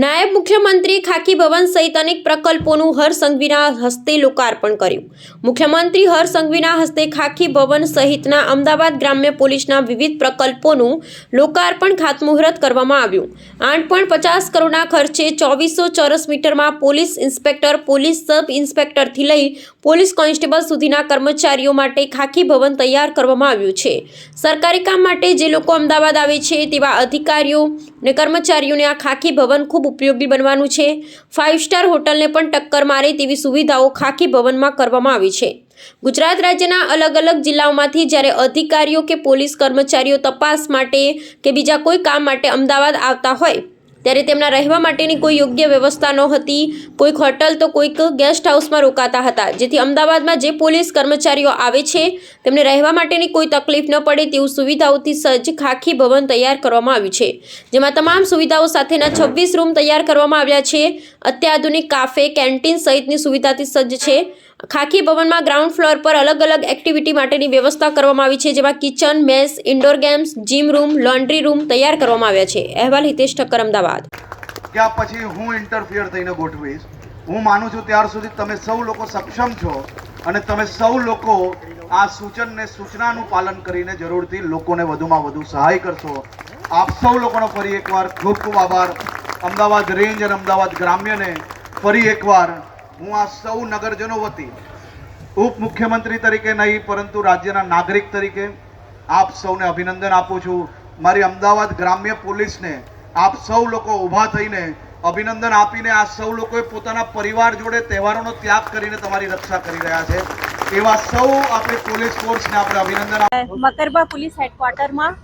નાયબ મુખ્યમંત્રી ખાકી ભવન સહિત અનેક પ્રકલ્પોનું હર સંઘવીના હસ્તે લોકાર્પણ કર્યું. મુખ્યમંત્રી હર સંઘવીના હસ્તે ખાકી ભવન સહિતના અમદાવાદ ગ્રામ્ય પોલીસના વિવિધ પ્રકલ્પોનું લોકાર્પણ ખાતમુહૂર્ત કરવામાં આવ્યું. આઠ પોઈન્ટ પચાસ કરોડના ખર્ચે ચોવીસો ચોરસ મીટરમાં પોલીસ ઇન્સ્પેક્ટર, પોલીસ સબ ઇન્સ્પેક્ટરથી લઈ પોલીસ કોન્સ્ટેબલ સુધીના કર્મચારીઓ માટે ખાકી ભવન તૈયાર કરવામાં આવ્યું છે. સરકારી કામ માટે જે લોકો અમદાવાદ આવે છે તેવા અધિકારીઓ અને કર્મચારીઓને આ ખાકી ભવન ખૂબ ઉપયોગી બનવાનું છે. ફાઇવ સ્ટાર હોટલને પણ ટક્કર મારે તેવી સુવિધાઓ ખાકી ભવનમાં કરવામાં આવી છે. ગુજરાત રાજ્યના અલગ અલગ જિલ્લાઓમાંથી જ્યારે અધિકારીઓ કે પોલીસ કર્મચારીઓ તપાસ માટે કે બીજા કોઈ કામ માટે અમદાવાદ આવતા હોય ત્યારે તેમના રહેવા માટેની કોઈ યોગ્ય વ્યવસ્થા ન હતી કોઈક હોટલ તો કોઈક ગેસ્ટ હાઉસમાં રોકાતા હતા. જેથી અમદાવાદમાં જે પોલીસ કર્મચારીઓ આવે છે, તેમને રહેવા માટેની કોઈ તકલીફ ન પડે તેવું સુવિધાઓથી સજ્જ ખાખી ભવન તૈયાર કરવામાં આવ્યું છે. જેમાં તમામ સુવિધાઓ સાથેના છવ્વીસ રૂમ તૈયાર કરવામાં આવ્યા છે. અત્યાધુનિક કાફે, કેન્ટીન સહિતની સુવિધાથી સજ્જ છે. ખાખી ભવનમાં ગ્રાઉન્ડ ફ્લોર પર અલગ અલગ એક્ટિવિટી માટેની વ્યવસ્થા કરવામાં આવી છે, જેમાં kitchen, mess, indoor games, gym room, laundry room તૈયાર કરવામાં આવ્યા છે. અહેવાલ હિતેશ ઠક્કર, અમદાવાદ. ત્યાં પછી હું ઇન્ટરફિયર થઈને ગોઠવીશ? હું માનું છું ત્યાર સુધી તમે સૌ લોકો સક્ષમ છો અને તમે સૌ લોકો આ સૂચન ને સૂચનાનું પાલન કરીને જરૂરથી લોકોને વધુમાં વધુ સહાય કરશો. આપ સૌ લોકોનો ફરી એકવાર ખૂબ ખૂબ આભાર. અમદાવાદ રેન્જ અને અમદાવાદ ગ્રામ્યને ફરી એકવાર હું આ સૌ નગરજનો વતી ઉપ મુખ્યમંત્રી તરીકે નહીં, પરંતુ રાજ્યના નાગરિક તરીકે આપ સૌને અભિનંદન આપું છું. મારી અમદાવાદ ગ્રામ્ય પોલીસને આપ સૌ લોકો ઊભા થઈને અભિનંદન આપીને આ સૌ લોકોએ પોતાના પરિવાર જોડે તહેવારોનો ત્યાગ કરીને તમારી રક્ષા કરી રહ્યા છે. એવા સૌ આપણી પોલીસ ફોર્સને આપણે અભિનંદન મકરબા પોલીસ હેડક્વાર્ટરમાં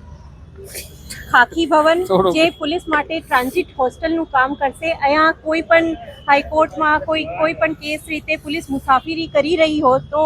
ખાખી ભવન જે પોલીસ માટે ટ્રાન્ઝિટ હોસ્ટેલનું કામ કરશે. અહીંયા કોઈ પણ હાઈકોર્ટમાં કોઈ કોઈ પણ કેસ રીતે પોલીસ મુસાફરી કરી રહી હો તો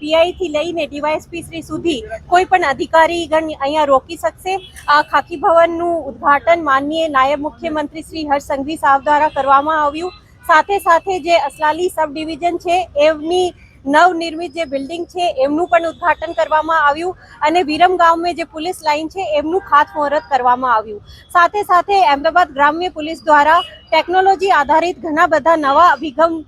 પીઆઈથી લઈને ડીવાયએસપી શ્રી સુધી કોઈ પણ અધિકારીગણ અહીંયા રોકી શકશે. આ ખાખી ભવનનું ઉદ્ઘાટન માનનીય નાયબ મુખ્યમંત્રી શ્રી હર્ષ સંઘવી સાહેબ દ્વારા કરવામાં આવ્યું. સાથે સાથે જે અસલાલી સબ ડિવિઝન છે એમની નવનિર્મિત જે બિલ્ડિંગ છે, એમનું પણ ઉદ્ઘાટન કરવામાં આવ્યું અને વિરમ ગામમાં જે પોલીસ લાઇન છે, એમનું ખાતમુહૂર્ત કરવામાં આવ્યું. સાથે સાથે અમદાવાદ ગ્રામ્ય પોલીસ દ્વારા ટેકનોલોજી આધારિત ઘણા બધા નવા અભિગમ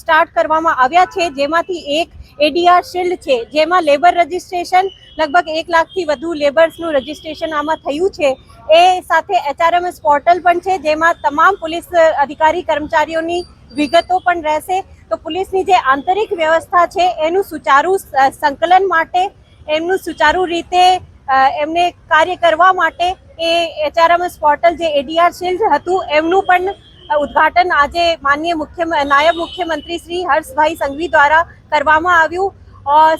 સ્ટાર્ટ કરવામાં આવ્યા છે, જેમાંથી એક એડીઆર શિલ્ડ છે, જેમાં લેબર રજિસ્ટ્રેશન લગભગ એક લાખથી વધુ લેબર્સનું રજિસ્ટ્રેશન આમાં થયું છે. એ સાથે એચઆરએમએસ પોર્ટલ પણ છે, જેમાં તમામ પોલીસ અધિકારી કર્મચારીઓની વિગતો પણ રહેશે. તો પોલીસની જે આંતરિક વ્યવસ્થા છે, એનું સુચારુ સંકલન માટે, એમનું સુચારુ રીતે એમને કાર્ય કરવા માટે એ એચઆરએમએસ પોર્ટલ જે એડીઆર શિલ્ડ હતું, એમનું પણ ઉદ્ઘાટન આજે માનનીય મુખ્ય, નાયબ મુખ્યમંત્રી શ્રી હર્ષભાઈ સંઘવી દ્વારા કરવામાં આવ્યું.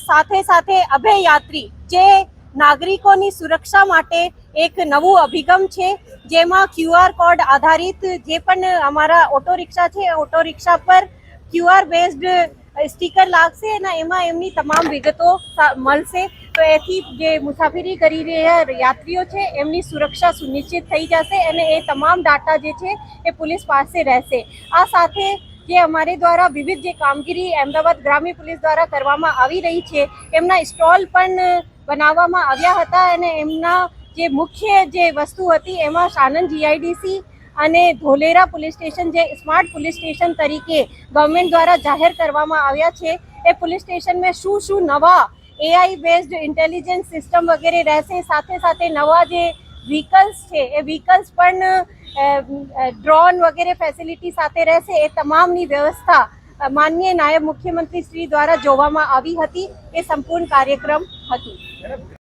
સાથે સાથે અભયયાત્રી જે નાગરિકોની સુરક્ષા માટે એક નવું અભિગમ છે, જેમાં ક્યુઆર કોડ આધારિત જે પણ અમારા ઓટો રિક્ષા છે ઓટો રિક્ષા પર ક્યુઆર બેઝડ સ્ટીકર લાગશે અને એમાં એમની તમામ વિગતો મળશે. તો એથી જે મુસાફરી કરી રહ્યા યાત્રીઓ છે, એમની સુરક્ષા સુનિશ્ચિત થઈ જશે અને એ તમામ ડાટા જે છે, એ પોલીસ પાસે રહેશે. આ સાથે જે અમારે દ્વારા વિવિધ જે કામગીરી અમદાવાદ ગ્રામ્ય પોલીસ દ્વારા કરવામાં આવી રહી છે, એમના સ્ટોલ પણ બનાવવામાં આવ્યા હતા અને એમના જે મુખ્ય જે વસ્તુ હતી, એમાં સાણંદ જીઆઈડીસી અને ધોલેરા પોલીસ સ્ટેશન જે સ્માર્ટ પોલીસ સ્ટેશન તરીકે ગવર્મેન્ટ દ્વારા જાહેર કરવામાં આવ્યા છે, એ પોલીસ સ્ટેશનમાં શું શું નવા એઆઈ બેઝડ ઇન્ટેલિજન્સ સિસ્ટમ વગેરે રહેશે, સાથે સાથે નવા જે વ્હીકલ્સ છે, એ વ્હીકલ્સ પણ ડ્રોન વગેરે ફેસિલિટી સાથે રહેશે, એ તમામની વ્યવસ્થા માનનીય નાયબ મુખ્યમંત્રી શ્રી દ્વારા જોવામાં આવી હતી, એ સંપૂર્ણ કાર્યક્રમ હતું.